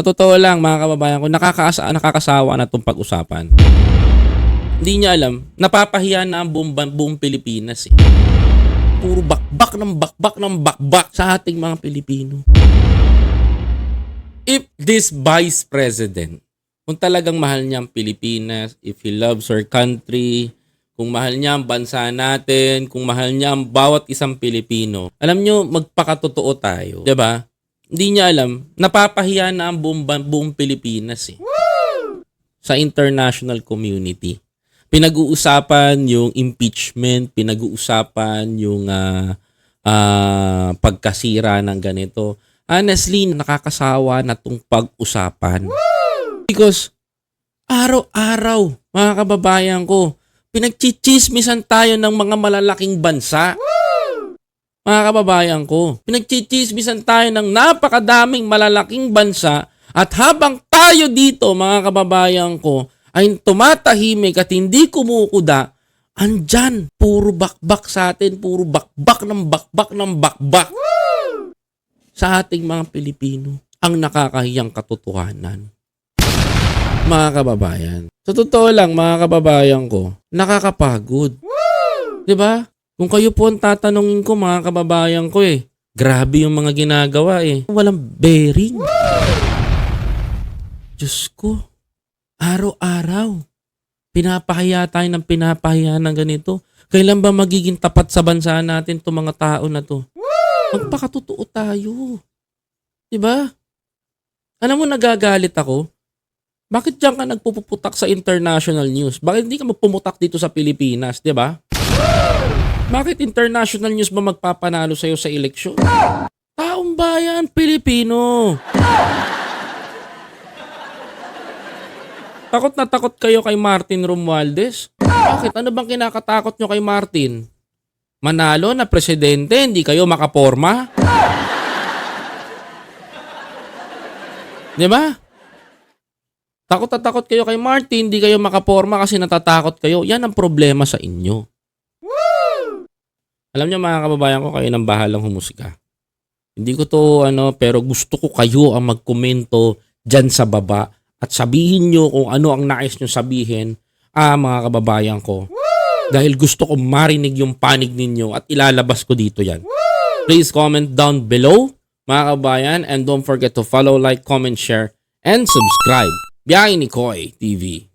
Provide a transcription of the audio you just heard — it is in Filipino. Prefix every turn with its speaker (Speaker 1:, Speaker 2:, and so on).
Speaker 1: Sa totoo lang, mga kababayan ko, nakakaasa, nakakasawa na itong pag-usapan. Hindi niya alam, napapahiya na ang buong, buong Pilipinas eh. Puro bakbak ng bakbak ng bakbak sa ating mga Pilipino. If this Vice President, kung talagang mahal niya ang Pilipinas, if he loves our country, kung mahal niya ang bansa natin, kung mahal niya ang bawat isang Pilipino, alam niyo, magpakatotoo tayo. ba? Hindi niya alam, napapahiya na ang buong, buong Pilipinas eh. Sa international community. Pinag-uusapan yung impeachment, pinag-uusapan yung ah, ah, pagkasira ng ganito. Honestly, nakakasawa na tong pag-usapan. Because araw-araw, mga kababayan ko, pinagchichismisan tayo ng mga malalaking bansa. Mga kababayan ko, pinagchichismisan tayo ng napakadaming malalaking bansa at habang tayo dito, mga kababayan ko, ay tumatahimik at hindi kumukuda, andyan, puro bakbak sa atin, puro bakbak ng bakbak ng bakbak sa ating mga Pilipino ang nakakahiyang katotohanan. Mga kababayan. Sa totoo lang, mga kababayan ko, nakakapagod. 'Di ba? Kung kayo po ang tatanungin ko, mga kababayan ko eh, grabe yung mga ginagawa eh. Walang bearing. Diyos ko, araw-araw, pinapahiya tayo ng pinapahiya ng ganito. Kailan ba magiging tapat sa bansa natin itong mga tao na to? Magpakatotoo tayo. 'Di ba? Alam mo nagagalit ako? Bakit diyan ka nagpupuputak sa international news? Bakit hindi ka magpumutak dito sa Pilipinas, 'di ba? Bakit international news ba magpapanalo sa'yo sa eleksyon? Taong bayan, Pilipino. Takot na takot kayo kay Martin Romualdez? Bakit? Ano bang kinakatakot nyo kay Martin? Manalo na presidente, hindi kayo makaporma? Di ba? Takot na takot kayo kay Martin, hindi kayo makaporma kasi natatakot kayo. Yan ang problema sa inyo. Alam niyo mga kababayan ko, kayo nang bahalang humusika. Hindi ko to ano, pero gusto ko kayo ang magkomento dyan sa baba at sabihin nyo kung ano ang nais nyo sabihin, ah mga kababayan ko. Dahil gusto ko marinig yung panig ninyo at ilalabas ko dito yan. Please comment down below, mga kababayan, and don't forget to follow, like, comment, share, and subscribe. Biyahe ni Koy TV.